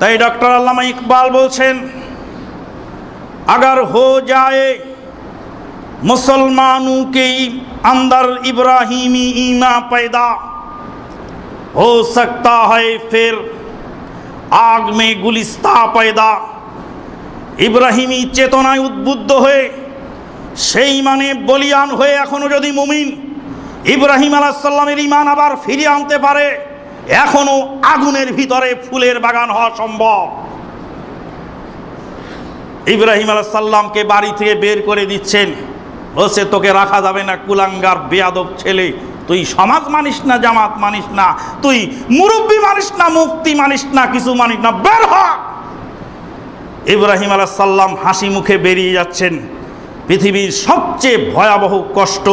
তাই ডক্টর আল্লামা ইকবাল বলছেন अगर हो जाए मुसलमानों के अंदर इब्राहिमी ईमा पैदा हो सकता है फिर आग में गुलिस्ता पैदा ইব্রাহিমী চেতনায় উদ্বুদ্ধ হয়ে সেই মানে বলিয়ান হয়ে এখনো যদি মুমিন ইব্রাহিম আলাহাল্লামের ইমান আবার ফিরিয়ে আনতে পারে এখনও আগুনের ভিতরে ফুলের বাগান হওয়া সম্ভব। ইব্রাহিম আলাহাল্লামকে বাড়ি থেকে বের করে দিচ্ছেন। বলছে, তোকে রাখা যাবে না, কুলাঙ্গার, বেয়াদব ছেলে। তুই সমাজ মানিস না, জামাত মানিস না। তুই মুরব্বী মানিস না মুক্তি মানিস না, কিছু মানিস না। বের হ! ইব্রাহিম আলাহাল্লাম হাসি মুখে বেরিয়ে যাচ্ছেন। পৃথিবীর সবচেয়ে ভয়াবহ কষ্ট,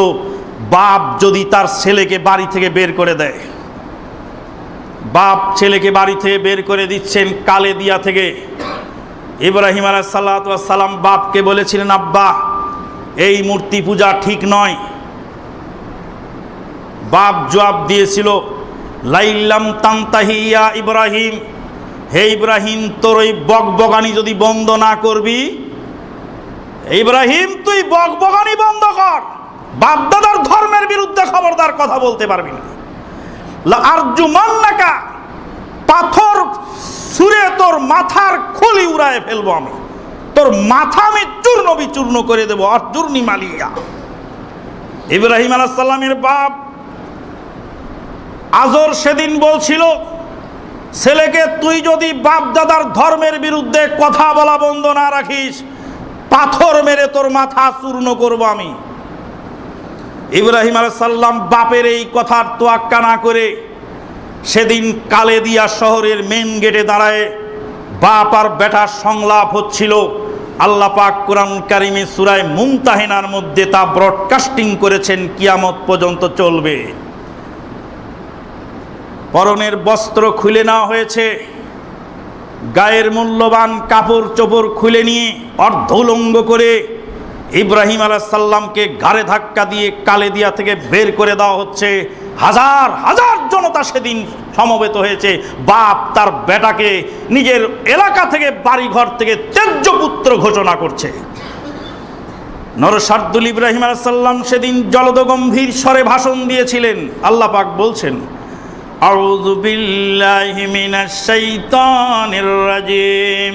বাপ যদি তার ছেলেকে বাড়ি থেকে বের করে দেয়। বাপ ছেলেকে বাড়ি থেকে বের করে দিচ্ছেন কালে দিয়া থেকে। ইব্রাহিম আলাইসাল্লাম বাপকে বলেছিলেন, আব্বা, এই মূর্তি পূজা ঠিক নয়। বাপ জবাব দিয়েছিল, লাইল্লাম তান্তাহিয়া ইব্রাহিম, হে ইব্রাহিম, তোর ওই বকবগানি যদি বন্ধ না করবি, ইব্রাহিম, তুই বকবগানি বন্ধ কর। বাপদাদার ধর্মের বিরুদ্ধে খবরদার কথা বলতে পারবি না। আরজুমান্নাকা পাথর সুরে তোর মাথার খুলি উড়ায় ফেলব আমি। তোর মাথা আমি চূর্ণ বিচূর্ণ করে দেবো অর্জুর্নি মালিয়া। ইব্রাহিম আলাহাল্লামের বাপ আজর সেদিন বলছিল, ছেলেকে তুই যদি বাপ দাদার ধর্মের বিরুদ্ধে কথা বলা বন্ধ না রাখিস, পাথর মেরে তোর মাথা চূর্ণ করব আমি। ইব্রাহিম আলাইসাল্লাম বাপের এই কথার তোয়াক্কা না করে সেদিন কালেদিয়া শহরের মেন গেটে দাঁড়ায়। বাপ আর বেটার সংলাপ হচ্ছিল। আল্লাহ পাক কোরআন কারিমে সুরায় মুমতাহিনার মধ্যে তা ব্রডকাস্টিং করেছেন, কিয়ামত পর্যন্ত চলবে। পরনের বস্ত্র খুলে নেওয়া হয়েছে। গায়ের মূল্যবান কাপড় চোপড় খুলে নিয়ে অর্ধলঙ্গ করে ইব্রাহিম আলাহাল্লামকে ঘাড়ে ধাক্কা দিয়ে কালেদিয়া থেকে বের করে দেওয়া হচ্ছে। হাজার হাজার জনতা সেদিন সমবেত হয়েছে। বাপ তার বেটাকে নিজের এলাকা থেকে বাড়িঘর থেকে ত্যায্যপুত্র ঘোষণা করছে। নরসার্দুল ইব্রাহিম আলাহাল্লাম সেদিন জলদগম্ভীর স্বরে ভাষণ দিয়েছিলেন। আল্লাহ পাক বলছেন, আউযু বিল্লাহি মিনাশ শাইতানির রাজিম।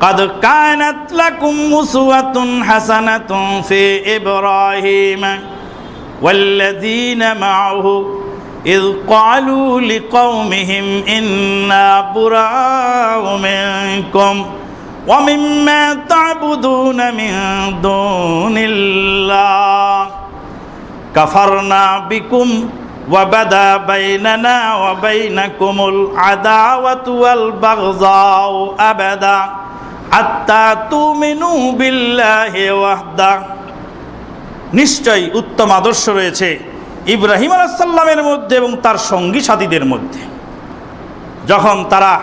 قد كانت لكم أسوة حسنة في إبراهيم والذين معه إذ قالوا لقومهم إنا براء منكم ومما تعبدون من دون الله كفرنا بكم وبدا بيننا وبينكم العداوة والبغضاء أبدا নিশ্চয় নিশ্চয়ই উত্তম আদর্শ রয়েছে ইব্রাহিম আলাহাল্লামের মধ্যে এবং তার সঙ্গী সাথীদের মধ্যে। যখন তারা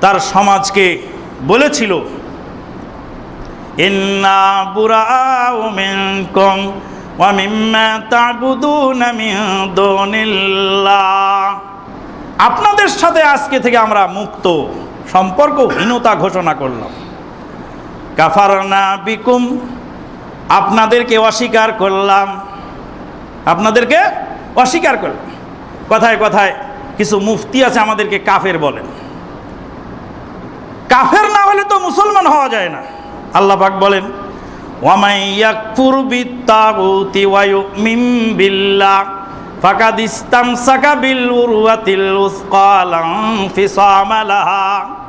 তার সমাজকে বলেছিল আপনাদের সাথে আজকে থেকে আমরা মুক্ত সম্পর্কহীনতা ঘোষণা করলাম। কাফারনা বিকুম, আপনাদেরকে অস্বীকার করলাম। আপনাদেরকে অস্বীকার করলাম। কথায় কথায় কিছু মুফতি আছে আমাদেরকে কাফের বলেন। কাফের না হলে তো মুসলমান হওয়া যায় না। আল্লাহ পাক বলেন ফাকাদিস্তাম সাকাবিল উরওয়াতিল উসকালাম ফিসামালাহা।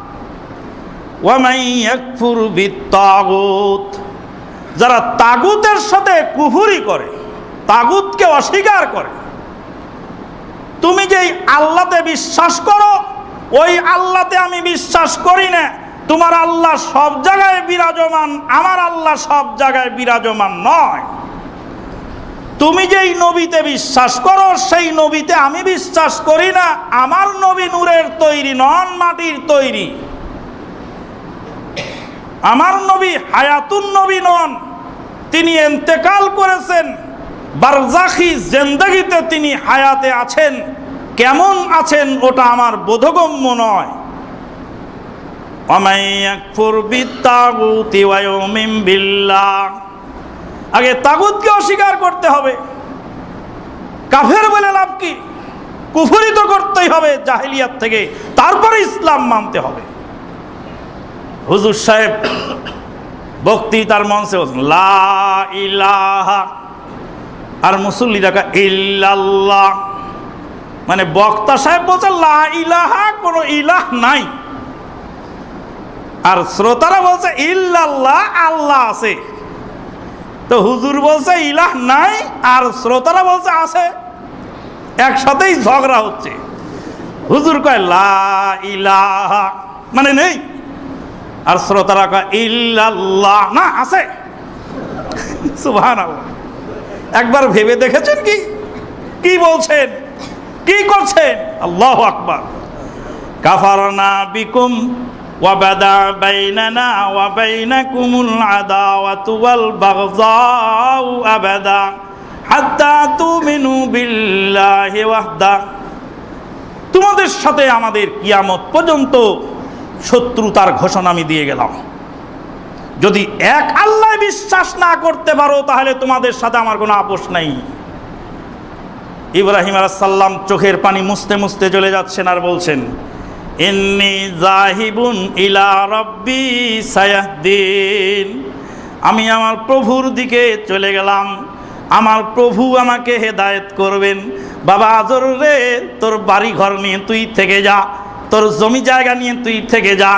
যারা তাগুতের সাথে কুহুরি করে, তাগুতকে অস্বীকার করে, তুমি যেই আল্লাতে বিশ্বাস করো, ওই আল্লাতে আমি বিশ্বাস করি না। তোমার আল্লাহ সব জায়গায় বিরাজমান, আমার আল্লাহ সব জায়গায় বিরাজমান নয়। তুমি যেই নবীতে বিশ্বাস করো, সেই নবীতে আমি বিশ্বাস করি না। আমার নবী নূরের তৈরি, নন মাটির তৈরি। আমার নবী হায়াতুন নবী নন, তিনি এন্তেকাল করেছেন, বারজাখি জেন্দাগিতে তিনি হায়াতে আছেন, কেমন আছেন ওটা আমার বোধগম্য নয়। আগে তাগুতকে অস্বীকার করতে হবে, কাফের বলে লাভ কি? কুফরিত করতেই হবে জাহিলিয়াত থেকে, তারপরে ইসলাম মানতে হবে। হুজুর সাহেব বক্তৃতার মঞ্চে বলছেন, লা ইলাহা। আর মুসল্লিরা কয়, ইল্লাল্লাহ। মানে বক্তা সাহেব বলছে লা ইলাহা কোনো ইলাহ নাই। আর শ্রোতারা বলছে ইল্লাল্লাহ আল্লাহ আছে। তো হুজুর বলছে ইলাহ নাই। আর শ্রোতারা বলছে আছে। একসাথেই ঝগড়া হচ্ছে। হুজুর কয় লা ইলাহা। মানে নেই। আর শ্রোতারা কয় ইল্লাল্লাহ না আছে সুবহানাল্লাহ একবার ভেবে দেখেছেন কি কি বলছেন কি করছেন আল্লাহ আকবার কাফারনা বিকুম وبدا بيننا وبينكم العداوة والبغضاء أبدا حتى تؤمنوا بالله وحده তোমাদের সাথে আমাদের কিয়ামত পর্যন্ত শত্রুতার ঘোষণা আমি দিয়ে গেলাম। যদি এক আল্লাহ বিশ্বাস না করতে পারো, তাহলে তোমাদের সাথে আমার কোনো আপোষ নাই। ইব্রাহিম আলাইসাল্লাম চোখের পানি মুছতে মুছতে চলে যাচ্ছেন আর বলছেন, ইন্নি জাহিবুন ইলা রব্বি সায়াহদিন। আমি আমার প্রভুর দিকে চলে গেলাম। আমার প্রভু আমাকে হেদায়েত করবেন। বাবা আজর রে, তোর বাড়ি ঘর নিয়ে তুই থেকে যা। তোর জমি জায়গা নিয়ে তুই থেকে যা।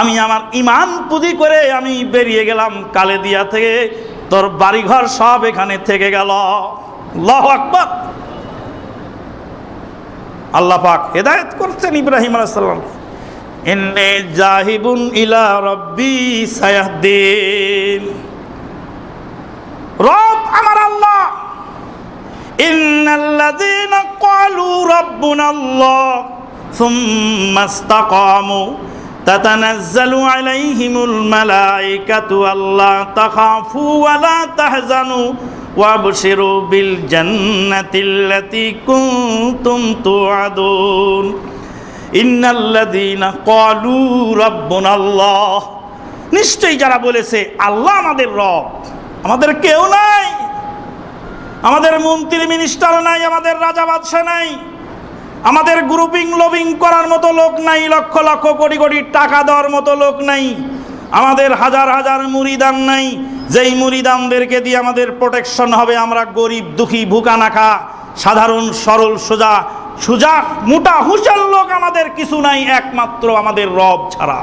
আমি আমার ইমান পুঁজি করে আমি বেরিয়ে গেলাম কালেদিয়া থেকে। তোর বাড়িঘর সব এখানে থেকে গেল। লহ আকবর। আল্লাহ পাক হেদায়েত করছেন ইব্রাহিম আলাইসাল্লাম ইন্নে জাহিবুন ইলা রব্বি সায়াহদিন। রব আমার আল্লাহ। ইন্নাল্লাযীনা ক্বালু রাব্বুনা আল্লাহ সুম্মা ইসতাকামু تتنزل عليهم الملائكة ألا تخافوا ولا تحزنوا وابشروا بالجنة التي كنتم توعدون إن الذين قالوا ربنا الله নিশ্চয়ই যারা বলেছে আল্লাহ আমাদের রব আমাদের কেউ নাই আমাদের মন্ত্রী মিনিস্টার নাই আমাদের রাজা বাদশাহ নাই আমাদের গ্রুপিং লবিং করার মতো লোক নাই, লক্ষ লক্ষ কোটি কোটি টাকা দেওয়ার মতো লোক নাই। আমাদের হাজার হাজার মুড়িদান নাই। যেই মুড়িদানদেরকে দিয়ে আমাদের প্রোটেকশন হবে, আমরা গরিব, দুঃখী, ভুকা নাখা, সাধারণ, সরল, সোজা, সুজা, মোটা হুঁশার লোক আমাদের কিছু নাই, একমাত্র আমাদের রব ছাড়া।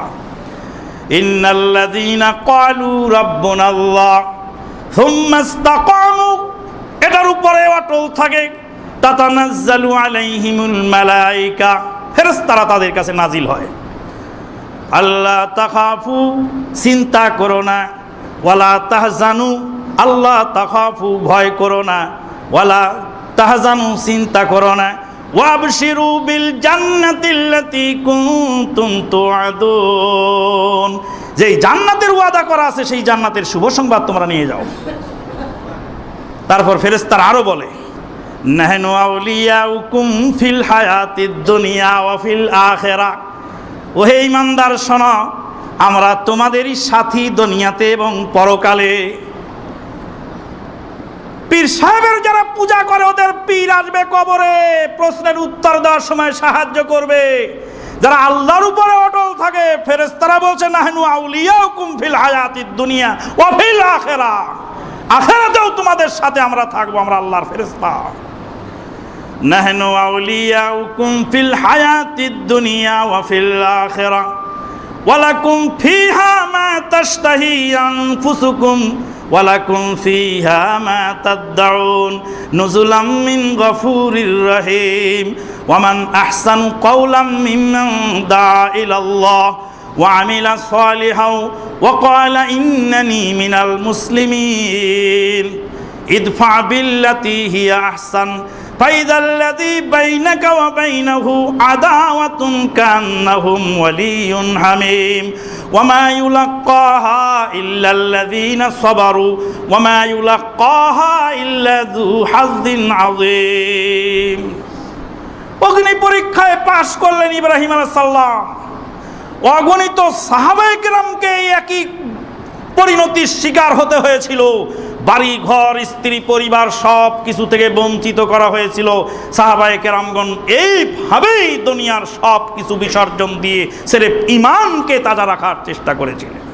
এটার উপরে অটল থাকে। তাতানাজ্জালু আলাইহিমুল মালাইকা, ফেরেশতারা তাদের কাছে নাজিল হয়। আল্লাহ তাখাফু, চিন্তা করো না। ওয়ালা তাহজানু আল্লাহ তাখাফু, ভয় করো না। ওয়ালা তাহজানু, চিন্তা করো না। ওয়াবশিরু বিল জান্নাতিল্লাতি কুনতুম তুআদুন। যেই জান্নাতের ওয়াদা করা আছে, সেই জান্নাতের শুভ সংবাদ তোমরা নিয়ে যাও। তারপর ফেরেস্তার আরও বলে নাহনু আউলিয়াউকুম ফিল হায়াতিদ দুনিয়া ওয়া ফিল আখিরা। ওহে ইমানদার আমরা তোমাদেরই সাথী দুনিয়াতে এবং পরকালে। পীর সাহেবের যারা পূজা করে, ওদের পীর আসবে কবরে। প্রশ্নের উত্তর দেওয়ার সময় সাহায্য করবে। যারা আল্লাহর উপরে অটল থাকে ফেরেস্তারা বলছে, নাহনু আউলিয়াউকুম ফিল হায়াতিদ দুনিয়া ওয়া ফিল আখিরা। আখেরাতেও তোমাদের সাথে আমরা থাকব, আমরা আল্লাহর ফেরেশতা। নাহনু আউলিয়াউকুম ফিল হায়াতিদ দুনিয়া ওয়া ফিল আখিরা। ওয়ালাকুম ফিহা মা তাশতাহি আনফুসুকুম, ওয়ালাকুম ফিহা মা তাদদাউন। নুজুলাম মিন গফুরির রহিম। ওয়ামান আহসানু কাওলাম মিম্মান দা ইলাল্লাহ। وعمل صالحا وقال إنني من المسلمين ادفع بالتي هي أحسن فإذا الذي بينك وبينه عداوة كأنهم ولي حميم وما يلقاها إلا الذين صبروا وما يلقاها إلا ذو حظ عظيم অগ্নি পরীক্ষায় পাশ করলেন ইব্রাহিম আলাইহিস সালাম অগণিত সাহাবাই কেরামকে এই একই পরিণতির শিকার হতে হয়েছিল। বাড়ি, ঘর, স্ত্রী, পরিবার সব কিছু থেকে বঞ্চিত করা হয়েছিল। সাহাবায় কেরামগণ এইভাবেই দুনিয়ার সব কিছু বিসর্জন দিয়ে সেরে ইমানকে তাজা রাখার চেষ্টা করেছিলেন।